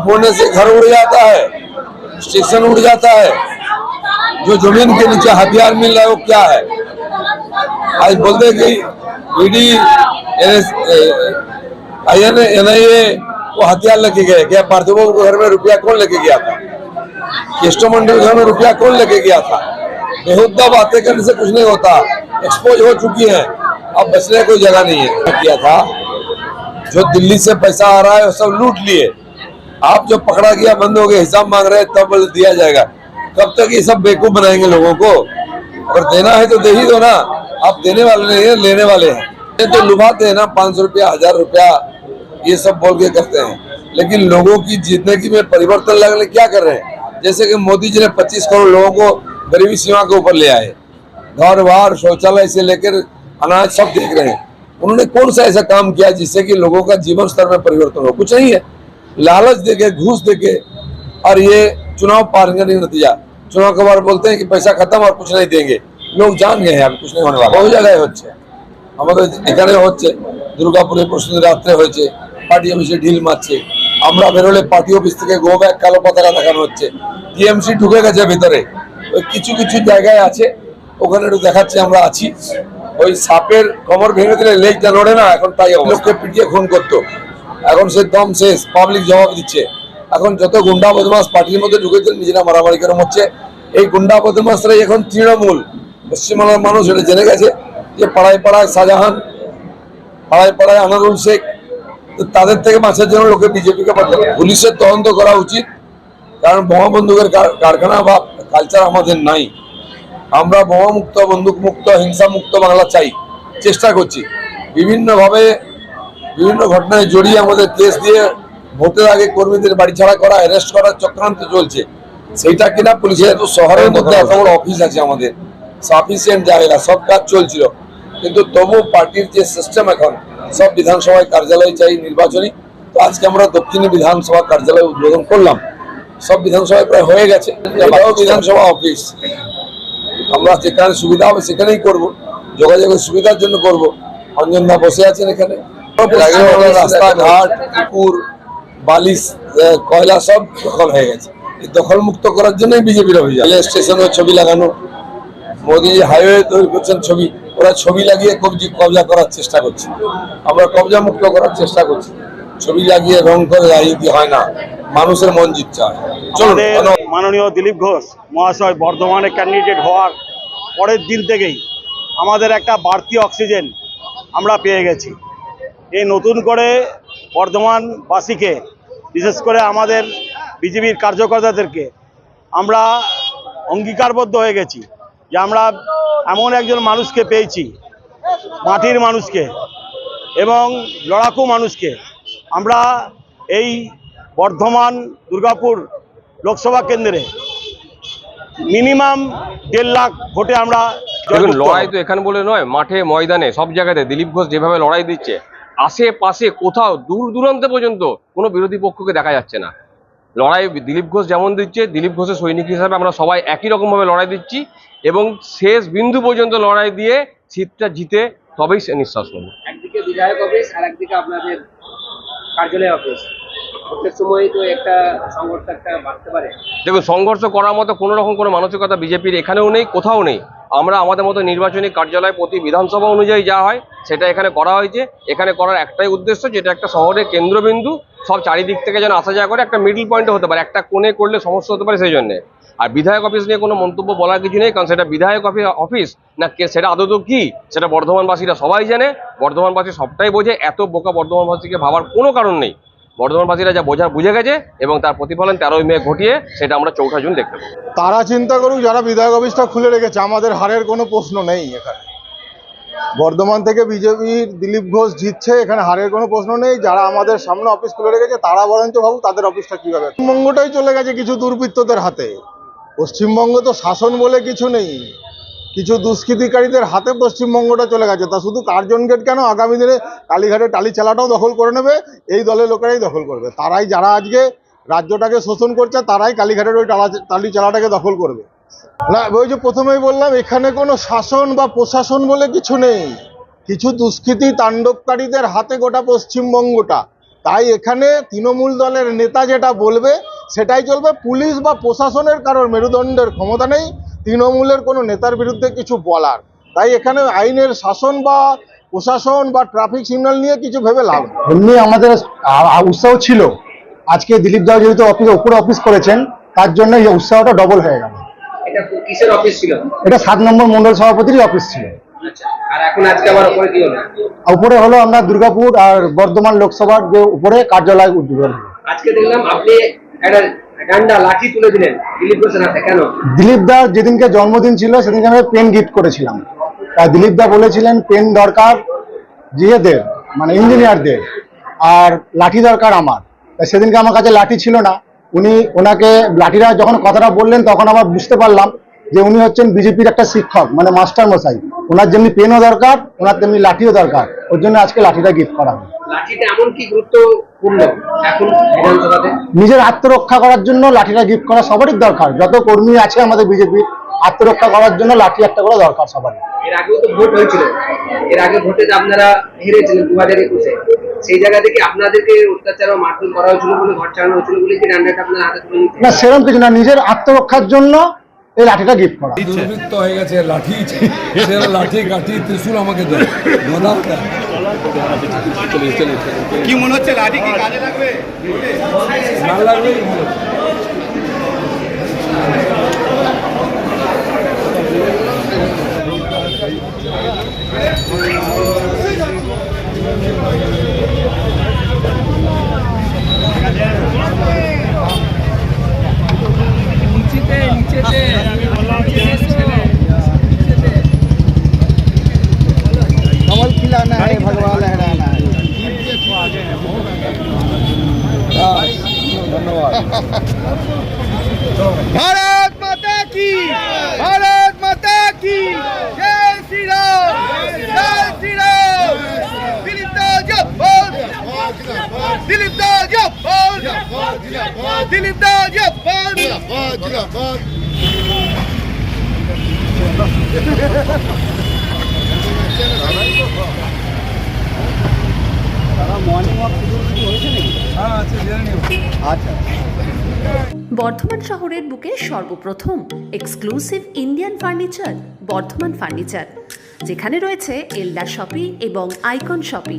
फोड़ने से घर उड़ जाता है, स्टेशन उड़ जाता है। जो ज़मीन के नीचे हथियार मिल रहा है, वो क्या है? आज बोलते कि ईडी आई एन आई वो हथियार लेके गए। क्या पार्थिव के घर में रुपया कौन लेके गया था? केस्टो मंडल घर में रुपया कौन लेके गया था? बेहुदा बातें करने से कुछ नहीं होता। एक्सपोज हो चुकी है। अब बचने कोई जगह नहीं है। किया था? जो दिल्ली से पैसा आ रहा है, वो सब लूट लिए। आप जो पकड़ा गया, बंद हो गया, हिसाब मांग रहे तब दिया जाएगा। कब तक ये सब बेवकूफ़ बनाएँगे लोगों को? अगर देना है तो दे ही दो ना। आप देने वाले नहीं है, लेने वाले हैं। तो लुभाते हैं ना, पाँच सौ रुपया, हज़ार रुपया, ये सब बोल के करते हैं। लेकिन लोगों की ज़िंदगी में परिवर्तन लाने क्या कर रहे हैं? जैसे कि मोदी जी ने 25 करोड़ लोगों को गरीबी सीमा के ऊपर ले आए। घर बार शौचालय से लेकर अनाज सब देख रहे हैं। उन्होंने कौन सा ऐसा काम किया जिससे कि लोगों का जीवन स्तर में परिवर्तन हो? कुछ नहीं है। लालच देके घूस देके और ये चुनाव पार का नहीं नतीजा चुनाव के बाद बोलते हैं कि पैसा खत्म और कुछ नहीं देंगे लोग जान गए हैं अभी कुछ नहीं होने वाला বহু জায়গায় হচ্ছে আমাদের এখানে হচ্ছে দুর্গাপুরে পরশুদিন রাত্রে হয়েছে পার্টি অফিসে ঢিল মারছে আমরা বেরোলে পার্টি অফিস থেকে গো ব্যাগ কালো পতাকা দেখানো হচ্ছে টিএমসি ঢুকে গেছে ভিতরে ওই কিছু কিছু জায়গায় আছে ওখানে একটু দেখাচ্ছে আমরা আছি ওই সাপের কমর ভেঙে দিলে লেজটা নড়ে না এখন তাই লোককে পিটিয়ে খুন করতো এখন সে দম শেষ পাবলিক জবাব দিচ্ছে। এখন যত গুন্ডা বদমাস পার্টির মধ্যে ঢুকেছেন নিজেরা মারামারি করে হচ্ছে। এই গুন্ডা বদমাসরাই এখন তৃণমূল। পশ্চিমবাংলার মানুষ এটা জেনে গেছে যে পাড়ায় পাড়ায় শাহজাহান, পাড়ায় পাড়ায় আনারুল শেখ তাদের থেকে বাঁচার জন্য লোকে বিজেপিকে পাঠাবে পুলিশের তদন্ত করা উচিত, কারণ বোমা বন্দুকের কারখানা বা কালচার আমাদের নাই। আমরা বোমা মুক্ত বন্দুক মুক্ত হিংসা মুক্ত বাংলা চাই। চেষ্টা করছি। বিভিন্নভাবে বিভিন্ন ঘটনায় জড়িয়ে আমাদের কেস দিয়ে ভোটের আগে কর্মীদের বাড়ি ছাড়া করা অ্যারেস্ট করার চক্রান্ত চলছে। সেইটা কিনা পুলিশের শহরের মধ্যে এত বড় অফিস আছে আমাদের। সাফিসিয়েন্ট জায়গা সব কাজ চলছিল। কিন্তু তবু পার্টির যে সিস্টেম এখন সব বিধানসভায় কার্যালয় চাই নির্বাচনী। তো আজকে আমরা দক্ষিণী বিধানসভা কার্যালয় উদ্বোধন করলাম। সব বিধানসভায় প্রায় হয়ে গেছে। বিধানসভা অফিস আমরা যেখানে সুবিধা হবে সেখানেই করব। যোগাযোগের সুবিধার জন্য করব। অঞ্জন দা বসে আছেন এখানে। রাস্তাঘাট পুকুর বালিশ কয়লা সব দখল হয়ে গেছে। এই দখল মুক্ত করার জন্যই বিজেপির অভিযান রেল স্টেশনের ছবি লাগানো মোদী হাইওয়ে তৈরি করছেন ছবি ওরা ছবি লাগিয়ে কবজি কবজা করার চেষ্টা করছে। আমরা কবজা মুক্ত করার চেষ্টা করছি। ছবি লাগিয়ে রং করে রাজনীতি হয় না মানুষের মন চলুন মাননীয় দিলীপ ঘোষ মহাশয় বর্ধমানে ক্যান্ডিডেট হওয়ার পরের দিন থেকেই আমাদের একটা বাড়তি অক্সিজেন আমরা পেয়ে গেছি। এই নতুন করে বর্ধমানবাসীকে বিশেষ করে আমাদের বিজেপির কার্যকর্তাদেরকে আমরা অঙ্গীকারবদ্ধ হয়ে গেছি যে আমরা এমন একজন মানুষকে পেয়েছি মাটির মানুষকে এবং লড়াকু মানুষকে। আমরা এই বর্ধমান দুর্গাপুর লোকসভা কেন্দ্রে মিনিমাম দেড় লাখ ভোটে আমরা লড়াই তো এখানে বলে নয় মাঠে ময়দানে সব জায়গাতে দিলীপ ঘোষ যেভাবে লড়াই দিচ্ছে আশেপাশে কোথাও দূর দূরান্তে পর্যন্ত কোনো বিরোধী পক্ষকে দেখা যাচ্ছে না। লড়াই দিলীপ ঘোষ যেমন দিচ্ছে দিলীপ ঘোষের সৈনিক হিসাবে আমরা সবাই একই রকমভাবে লড়াই দিচ্ছি এবং শেষ বিন্দু পর্যন্ত লড়াই দিয়ে সিটটা জিতে তবেই সে নিঃশ্বাস নেব। একদিকে বিধায়ক অফিস আর একদিকে আপনাদের কার্যালয় অফিস। ভোটের সময় তো একটা সংঘর্ষ একটা বাড়তে পারে। দেখুন সংঘর্ষ করার মতো কোনো রকম কোনো মানসিকতা বিজেপির এখানেও নেই কোথাও নেই। আমরা আমাদের মতো নির্বাচনী কার্যালয় প্রতি বিধানসভা অনুযায়ী যা হয়, সেটা এখানে করা হয়েছে। এখানে করার একটাই উদ্দেশ্য, যেটা একটা শহরের কেন্দ্রবিন্দু, সব চারিদিক থেকে যেন আসা যাওয়া করে একটা মিডল পয়েন্টে হতে পারে, একটা কোণে করলে সমস্যা হতে পারে সেই জন্যে আর বিধায়ক অফিস নিয়ে কোনো মন্তব্য বলার কিছু নেই, কারণ সেটা বিধায়ক অফি- অফিস না সেটা আদৌ কি? সেটা বর্ধমানবাসীরা সবাই জানে। বর্ধমানবাসী সবটাই বোঝে। এত বোকা বর্ধমানবাসীকে ভাবার কোনো কারণ নেই। বর্ধমানবাসীরা যা বোঝা বুঝে গেছে এবং তার প্রতিফলন তেরোই মে ঘটিয়ে সেটা আমরা চৌঠা জুন দেখতে পাবো। তারা চিন্তা করুক, যারা বিধায়ক অফিসটা খুলে রেখেছে, আমাদের হারের কোনো প্রশ্ন নেই এখানে। বর্ধমান থেকে বিজেপির দিলীপ ঘোষ জিতছে, এখানে হারের কোনো প্রশ্ন নেই। যারা আমাদের সামনে অফিস খুলে রেখেছে, তারা বরঞ্চ ভাবুক তাদের অফিসটা কীভাবে পশ্চিমবঙ্গটাই চলে গেছে কিছু দুর্বৃত্তদের হাতে। পশ্চিমবঙ্গ তো শাসন বলে কিছু নেই। কিছু দুষ্কৃতিকারীদের হাতে পশ্চিমবঙ্গটা চলে গেছে। তা শুধু কার্জন গেট কেন? আগামী দিনে কালীঘাটে টালি চালাটাও দখল করে নেবে, এই দলের লোকেরাই দখল করবে। তারাই যারা আজকে রাজ্যটাকে শোষণ করছে, তারাই কালীঘাটের ওই টালা টালি চালাটাকে দখল করবে। না, ওই যে প্রথমেই বললাম, এখানে কোনো শাসন বা প্রশাসন বলে কিছু নেই। কিছু দুষ্কৃতী তাণ্ডবকারীদের হাতে গোটা পশ্চিমবঙ্গটা। তাই এখানে তৃণমূল দলের নেতা যেটা বলবে, সেটাই চলবে। পুলিশ বা প্রশাসনের কারোর মেরুদণ্ডের ক্ষমতা নেই। তৃণমূলের কোনো নেতার বিরুদ্ধে কিছু বলার। তাই এখানে আইনের শাসন বা প্রশাসন বা ট্রাফিক সিগন্যাল নিয়ে কিছু ভেবে লাভ এমনি আমাদের উৎসাহ ছিল। আজকে দিলীপ দাও যেহেতু অফিস উপরে অফিস করেছেন তার জন্য এই উৎসাহটা ডবল হয়ে গেল। এটা কিসের অফিস ছিল? এটা সাত নম্বর মন্ডল সভাপতিরই অফিস ছিল। আচ্ছা আর এখন আজকে আবার ওপরে কি হলো? আর উপরে হলো আমরা দুর্গাপুর আর বর্ধমান লোকসভার যে উপরে কার্যালয় উদ্যোগ আজকে দেখলাম আপনি একটা ডান্ডা লাঠি তুলে দিলেন দিলীপ ঘোষের হাতে কেন? দিলীপ দার যেদিনকে জন্মদিন ছিল সেদিনকে আমি পেন গিফট করেছিলাম। তাই দিলীপ দা বলেছিলেন পেন দরকার জিয়েদের মানে ইঞ্জিনিয়ারদের আর লাঠি দরকার আমার। তাই সেদিনকে আমার কাছে লাঠি ছিল না। উনি ওনাকে লাঠিরা যখন কথাটা বললেন তখন আবার বুঝতে পারলাম যে উনি হচ্ছেন বিজেপির একটা শিক্ষক মানে মাস্টার মশাই ওনার যেমনি পেনও দরকার ওনার তেমনি লাঠিও দরকার। ওর জন্য আজকে লাঠিটা গিফট করা হয় লাঠিটা এমন কি বিধানসভাতে নিজের আত্মরক্ষা করার জন্য লাঠিটা গিফট করা সবারই দরকার। যত কর্মী আছে আমাদের বিজেপির আত্মরক্ষা করার জন্য লাঠি একটা করে দরকার সবারই। এর আগেও তো ভোট হয়েছিল। এর আগে ভোটে আপনারা হেরেছিলেন দু হাজার একুশে সেই জায়গা থেকে আপনাদেরকে অত্যাচার ও মারধর করা হয়েছিল বলে ঘর চালানো হয়েছিল বলে কি ডান্ডাটা আপনার হাতে তুলে না সেরকম কিছু না। নিজের আত্মরক্ষার জন্য এই লাঠিটা গিফট করা। দুর্বৃত্ত হয়ে গেছে লাঠি লাঠি কাঠি ত্রিশুল আমাকে দেয়। কি মনে হচ্ছে লাঠি কি কাজে লাগবে? না লাগলেই বর্ধমান শহরের বুকে সর্বপ্রথম exclusive Indian furniture, Bardhaman furniture, যেখানে রয়েছে এলডা শপি এবং আইকন শপি।